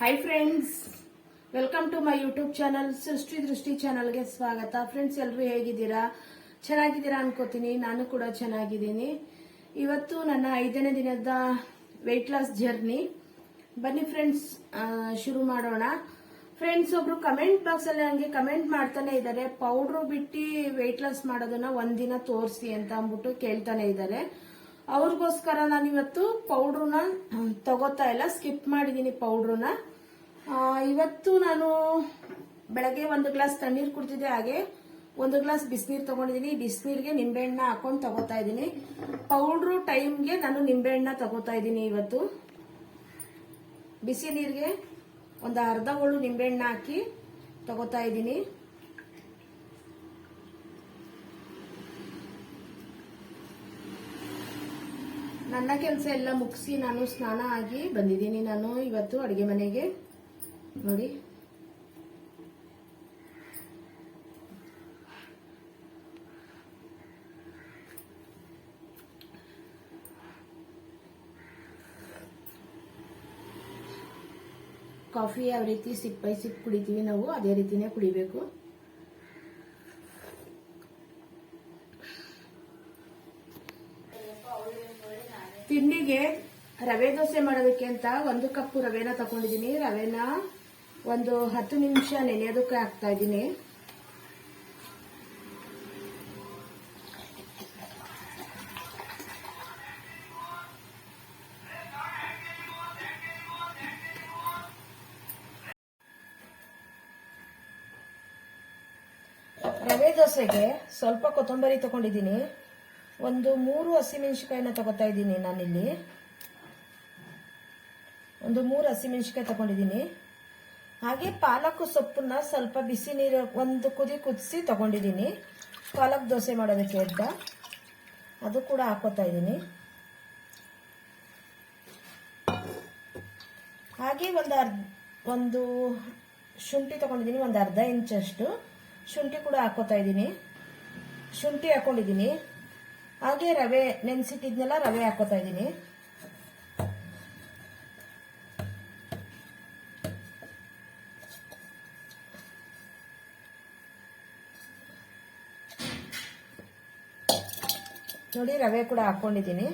Hi friends welcome to my YouTube channel Srishti Drishti ಚಾನಲ್ಗೆ ಸ್ವಾಗತ. Friends ಎಲ್ಲರೂ ಹೇಗಿದ್ದೀರಾ? ಚೆನ್ನಾಗಿದ್ದೀರಾ ಅನ್ಕೋತೀನಿ. ನಾನು ಕೂಡ ಚೆನ್ನಾಗಿದ್ದೀನಿ. ಇವತ್ತು ನನ್ನ ಐದನೇ ದಿನದ ವೆಯ್ಟ್ ಲಾಸ್ ಜರ್ನಿ ಬನ್ನಿ ಫ್ರೆಂಡ್ಸ್ ಶುರು ಮಾಡೋಣ. ಫ್ರೆಂಡ್ಸ್ ಒಬ್ರು ಕಮೆಂಟ್ ಬಾಕ್ಸ್ ಅಲ್ಲಿ ನನಗೆ ಕಮೆಂಟ್ ಮಾಡ್ತಾನೆ ಇದ್ದಾರೆ. ಪೌಡ್ರು ಬಿಟ್ಟು ವೆಯ್ಟ್ ಲಾಸ್ ಮಾಡೋದನ್ನ ಒಂದಿನ ತೋರಿಸಿ ಅಂತ ಅಂದ್ಬಿಟ್ಟು ಕೇಳ್ತಾನೆ ಇದ್ದಾರೆ. ಅವ್ರಿಗೋಸ್ಕರ ನಾನು ಇವತ್ತು ಪೌಡ್ರನ್ನ ತಗೋತಾ ಇಲ್ಲ. ಸ್ಕಿಪ್ ಮಾಡಿದ್ದೀನಿ ಪೌಡ್ರನ್ನ ಇವತ್ತು ನಾನು ಬೆಳಗ್ಗೆ ಒಂದು ಗ್ಲಾಸ್ ತಣ್ಣೀರು ಕುಡ್ತಿದ್ದೆ ಹಾಗೆ ಒಂದು ಗ್ಲಾಸ್ ಬಿಸಿನೀರು ತಗೊಂಡಿದ್ದೀನಿ ಬಿಸಿನೀರಿಗೆ ನಿಂಬೆಹಣ್ಣ ಹಾಕೊಂಡು ತಗೋತಾ ಇದ್ದೀನಿ ಪೌಡ್ರು ಟೈಮ್ಗೆ ನಾನು ನಿಂಬೆಹಣ್ಣ ತಗೋತಾ ಇದ್ದೀನಿ ಇವತ್ತು. ಬಿಸಿ ನೀರಿಗೆ ಒಂದು ಅರ್ಧ ಹೋಳು ನಿಂಬೆಹಣ್ಣು ಹಾಕಿ ತಗೋತಾ ಇದ್ದೀನಿ ನನ್ನ ಕೆಲಸ ಎಲ್ಲ ಮುಗಿಸಿ ನಾನು ಸ್ನಾನ ಆಗಿ ಬಂದಿದ್ದೀನಿ ನಾನು ಇವತ್ತು ಅಡುಗೆ ಮನೆಗೆ ನೋಡಿ. ಕಾಫಿ ಯಾವ ರೀತಿ ಸಿಪ್ ಬೈ ಸಿಪ್ ಕುಡಿತೀವಿ ನಾವು, ಅದೇ ರೀತಿನೇ ಕುಡಿಬೇಕು. ತಿಂಡಿಗೆ ರವೆ ದೋಸೆ ಮಾಡೋದಕ್ಕೆ ಅಂತ ಒಂದು ಕಪ್ ರವೆನ ತಗೊಂಡಿದ್ದೀನಿ. ರವೆನ ಒಂದು ಹತ್ತು ನಿಮಿಷ ನೆನೆಯೋದಕ್ಕೆ ಹಾಕ್ತಾ ಇದ್ದೀನಿ. ರವೆ ದೋಸೆಗೆ ಸ್ವಲ್ಪ ಕೊತ್ತಂಬರಿ ತಗೊಂಡಿದ್ದೀನಿ. ಒಂದು ಮೂರು ಹಸಿಮೆಣಸಿಕಾಯಿನ ತಗೋತಾ ಇದ್ದೀನಿ ನಾನಿಲ್ಲಿ. ಒಂದು ಮೂರು ಹಸಿಮೆಣಸಿಕಾಯಿ ತಗೊಂಡಿದ್ದೀನಿ. ಹಾಗೆ ಪಾಲಕ್ ಸೊಪ್ಪನ್ನ ಸ್ವಲ್ಪ ಬಿಸಿ ನೀರು ಒಂದು ಕುದಿ ಕುದಿಸಿ ತಗೊಂಡಿದ್ದೀನಿ. ಪಾಲಕ್ ದೋಸೆ ಮಾಡೋದಕ್ಕೆ ಅಂತ ಅದು ಕೂಡ ಹಾಕೋತಾ ಇದ್ದೀನಿ. ಹಾಗೆ ಒಂದು ಅರ್ಧ ಒಂದು ಶುಂಠಿ ತಗೊಂಡಿದ್ದೀನಿ, ಒಂದು ಅರ್ಧ ಇಂಚಷ್ಟು ಶುಂಠಿ ಕೂಡ ಹಾಕೋತಾ ಇದ್ದೀನಿ. ಶುಂಠಿ ಹಾಕೊಂಡಿದ್ದೀನಿ. ಹಾಗೆ ರವೆ ನೆನೆಸಿಟ್ಟಿದ್ನೆಲ್ಲ, ರವೆ ಹಾಕೋತಾ ಇದ್ದೀನಿ. ನೋಡಿ, ರವೆ ಕೂಡ ಹಾಕ್ಕೊಂಡಿದ್ದೀನಿ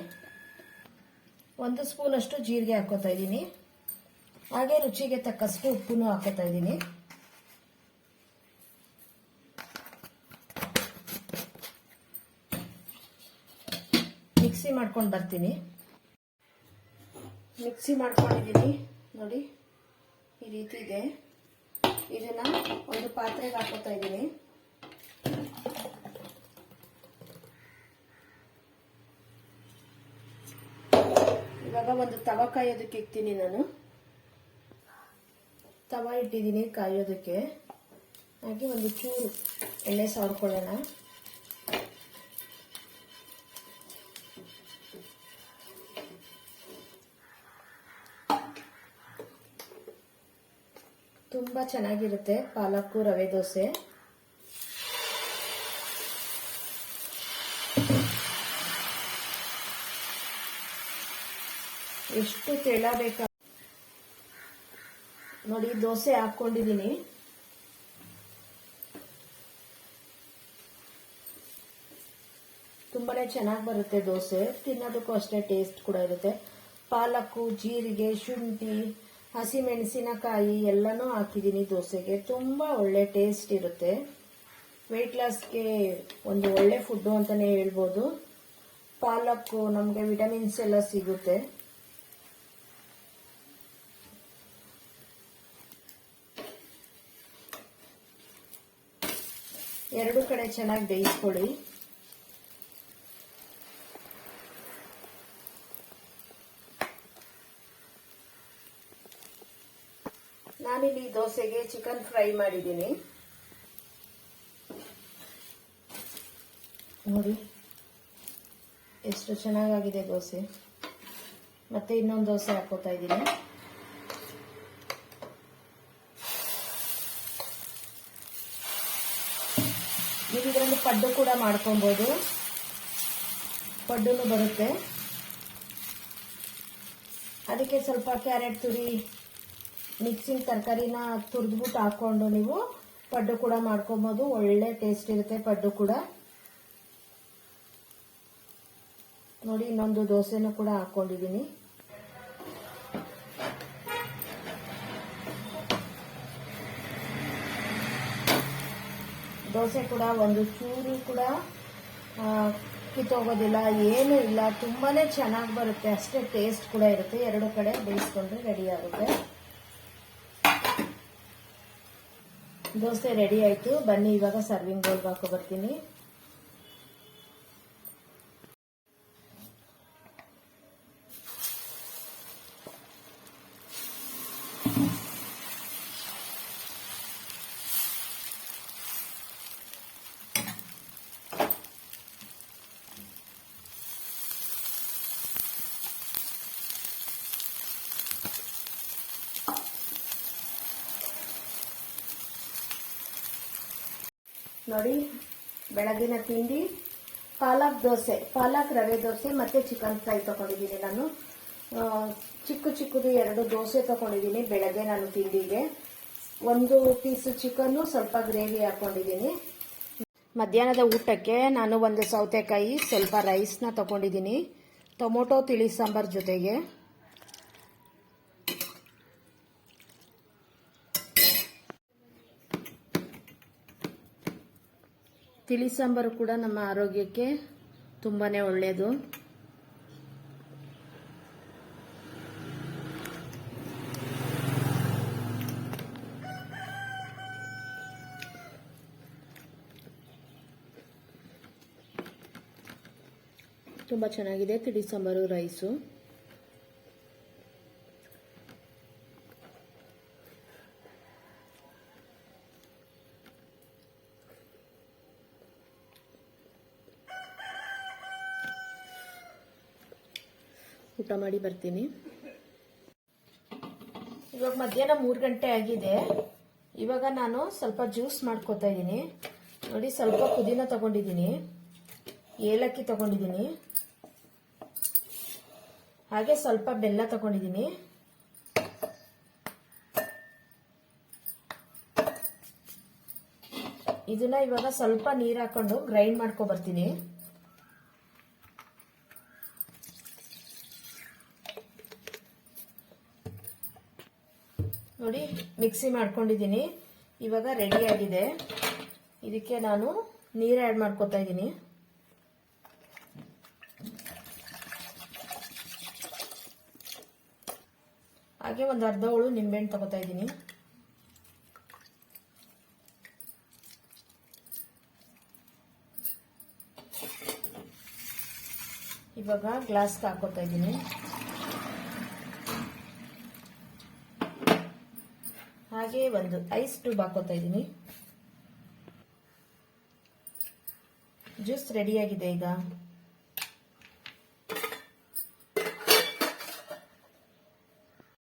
ಒಂದು ಸ್ಪೂನ್ ಅಷ್ಟು ಜೀರಿಗೆ ಹಾಕೋತಾ ಇದ್ದೀನಿ. ಹಾಗೆ ರುಚಿಗೆ ತಕ್ಕಷ್ಟು ಉಪ್ಪನ್ನು ಹಾಕೋತಾ ಇದ್ದೀನಿ. ಮಿಕ್ಸಿ ಮಾಡ್ಕೊಂಡು ಬರ್ತೀನಿ. ಮಿಕ್ಸಿ ಮಾಡ್ಕೊಂಡಿದ್ದೀನಿ. ನೋಡಿ, ಈ ರೀತಿ ಇದೆ. ಇದನ್ನ ಒಂದು ಪಾತ್ರೆಗೆ ಹಾಕೋತಾ ಇದ್ದೀನಿ. ಇವಾಗ ಒಂದು ತವ ಕಾಯೋದಕ್ಕೆ ಇಕ್ತೀನಿ ನಾನು. ತವ ಇಟ್ಟಿದ್ದೀನಿ ಕಾಯೋದಕ್ಕೆ. ಹಾಗೆ ಒಂದು ಚೂರು ಎಣ್ಣೆ ಸಾರ್ಕೊಳ್ಳೋಣ ತುಂಬ ಚೆನ್ನಾಗಿರುತ್ತೆ ಪಾಲಕ್ಕು, ರವೆ ದೋಸೆ. ಎಷ್ಟು ತೆಳ ಬೇಕಾ ನೋಡಿ, ದೋಸೆ ಹಾಕೊಂಡಿದ್ದೀನಿ ತುಂಬಾನೇ ಚೆನ್ನಾಗಿ ಬರುತ್ತೆ ದೋಸೆ. ತಿನ್ನೋದಕ್ಕೂ ಅಷ್ಟೇ ಟೇಸ್ಟ್ ಕೂಡ ಇರುತ್ತೆ. ಪಾಲಕ್ಕು, ಜೀರಿಗೆ, ಶುಂಠಿ, ಹಸಿಮೆಣಸಿನಕಾಯಿ ಎಲ್ಲನೂ ಹಾಕಿದ್ದೀನಿ ದೋಸೆಗೆ. ತುಂಬ ಒಳ್ಳೆ ಟೇಸ್ಟ್ ಇರುತ್ತೆ. ವೆಯ್ಟ್ ಲಾಸ್ಗೆ ಒಂದು ಒಳ್ಳೆ ಫುಡ್ಡು ಅಂತಲೇ ಹೇಳ್ಬೋದು. ಪಾಲಕ್ಕು, ನಮಗೆ ವಿಟಮಿನ್ಸ್ ಎಲ್ಲ ಸಿಗುತ್ತೆ. ಎರಡು ಕಡೆ ಚೆನ್ನಾಗಿ ಬೇಯಿಸ್ಕೊಳ್ಳಿ. ನಾನಿಲ್ಲಿ ದೋಸೆಗೆ ಚಿಕನ್ ಫ್ರೈ ಮಾಡಿದ್ದೀನಿ. ನೋಡಿ, ಎಷ್ಟು ಚೆನ್ನಾಗಾಗಿದೆ ದೋಸೆ. ಮತ್ತೆ ಇನ್ನೊಂದು ದೋಸೆ ಹಾಕೋತಾ ಇದ್ದೀನಿ. ನೀವು ಇದರಲ್ಲಿ ಪಡ್ಡು ಕೂಡ ಮಾಡ್ಕೊಬೋದು. ಪಡ್ಡು ಬರುತ್ತೆ. ಅದಕ್ಕೆ ಸ್ವಲ್ಪ ಕ್ಯಾರೆಟ್ ತುರಿ, ಮಿಕ್ಸಿಂಗ್ ತರಕಾರಿನ ತುರಿದ್ಬಿಟ್ಟು ಹಾಕ್ಕೊಂಡು ನೀವು ಪಡ್ಡು ಕೂಡ ಮಾಡ್ಕೊಬೋದು. ಒಳ್ಳೆ ಟೇಸ್ಟ್ ಇರುತ್ತೆ ಪಡ್ಡು ಕೂಡ. ನೋಡಿ, ಇನ್ನೊಂದು ದೋಸೆನೂ ಕೂಡ ಹಾಕೊಂಡಿದ್ದೀನಿ ದೋಸೆ ಕೂಡ, ಒಂದು ಚೂರು ಕೂಡ ಕಿತ್ತೋಗೋದಿಲ್ಲ, ಏನೂ ಇಲ್ಲ. ತುಂಬಾ ಚೆನ್ನಾಗಿ ಬರುತ್ತೆ. ಅಷ್ಟೇ ಟೇಸ್ಟ್ ಕೂಡ ಇರುತ್ತೆ. ಎರಡು ಕಡೆ ಬೇಯಿಸ್ಕೊಂಡ್ರೆ ರೆಡಿ ಆಗುತ್ತೆ. ದೋಸೆ ರೆಡಿ ಆಯಿತು. ಬನ್ನಿ, ಇವಾಗ ಸರ್ವಿಂಗ್ ಬೌಲ್ಗೆ ಹಾಕೋ ಬರ್ತೀನಿ. ನೋಡಿ, ಬೆಳಗಿನ ತಿಂಡಿ, ಪಾಲಕ್ ದೋಸೆ, ಪಾಲಕ್ ರವೆ ದೋಸೆ ಮತ್ತು ಚಿಕನ್ ಫ್ರೈ ತೊಗೊಂಡಿದ್ದೀನಿ ನಾನು. ಚಿಕ್ಕ ಚಿಕ್ಕದು ಎರಡು ದೋಸೆ ತೊಗೊಂಡಿದ್ದೀನಿ ಬೆಳಗ್ಗೆ ನಾನು ತಿಂಡಿಗೆ. ಒಂದು ಪೀಸು ಚಿಕನ್ನು ಸ್ವಲ್ಪ ಗ್ರೇವಿ ಹಾಕೊಂಡಿದ್ದೀನಿ. ಮಧ್ಯಾಹ್ನದ ಊಟಕ್ಕೆ ನಾನು ಒಂದು ಸೌತೆಕಾಯಿ, ಸ್ವಲ್ಪ ರೈಸ್ನ ತೊಗೊಂಡಿದ್ದೀನಿ. ಟೊಮೊಟೊ, ತಿಳಿ ಸಾಂಬಾರ್ ಜೊತೆಗೆ. ತಿಳಿ ಸಾಂಬಾರು ಕೂಡ ನಮ್ಮ ಆರೋಗ್ಯಕ್ಕೆ ತುಂಬಾ ಒಳ್ಳೆಯದು ತುಂಬ ಚೆನ್ನಾಗಿದೆ ತಿಳಿ ಸಾಂಬಾರು ರೈಸು. ಊಟ ಮಾಡಿ ಬರ್ತೀನಿ. ಇವಾಗ ಮಧ್ಯಾಹ್ನ ಮೂರು ಗಂಟೆ ಆಗಿದೆ. ಇವಾಗ ನಾನು ಸ್ವಲ್ಪ ಜ್ಯೂಸ್ ಮಾಡ್ಕೋತಾ ಇದ್ದೀನಿ. ನೋಡಿ, ಸ್ವಲ್ಪ ಪುದೀನ ತಗೊಂಡಿದ್ದೀನಿ. ಏಲಕ್ಕಿ ತಗೊಂಡಿದ್ದೀನಿ. ಹಾಗೆ ಸ್ವಲ್ಪ ಬೆಲ್ಲ ತಗೊಂಡಿದ್ದೀನಿ. ಇದನ್ನ ಇವಾಗ ಸ್ವಲ್ಪ ನೀರು ಹಾಕೊಂಡು ಗ್ರೈಂಡ್ ಮಾಡ್ಕೊ ನೋಡಿ ಮಿಕ್ಸಿ ಮಾಡ್ಕೊಂಡಿದ್ದೀನಿ. ಇವಾಗ ರೆಡಿ ಆಗಿದೆ. ಇದಕ್ಕೆ ನಾನು ನೀರು ಆ್ಯಡ್ ಮಾಡ್ಕೊತಾ ಇದ್ದೀನಿ. ಹಾಗೆ ಒಂದು ಅರ್ಧ ಹೋಳು ನಿಂಬೆಹಣ್ಣು ತಗೋತಾ ಇದ್ದೀನಿ. ಇವಾಗ ಗ್ಲಾಸ್ಗೆ ಹಾಕೋತಾ ಇದ್ದೀನಿ. ಹಾಗೆ ಒಂದು ಐಸ್ ಟ್ಯೂಬ್ ಹಾಕೋತಾ ಇದ್ದೀನಿ. ಜ್ಯೂಸ್ ರೆಡಿಯಾಗಿದೆ ಈಗ.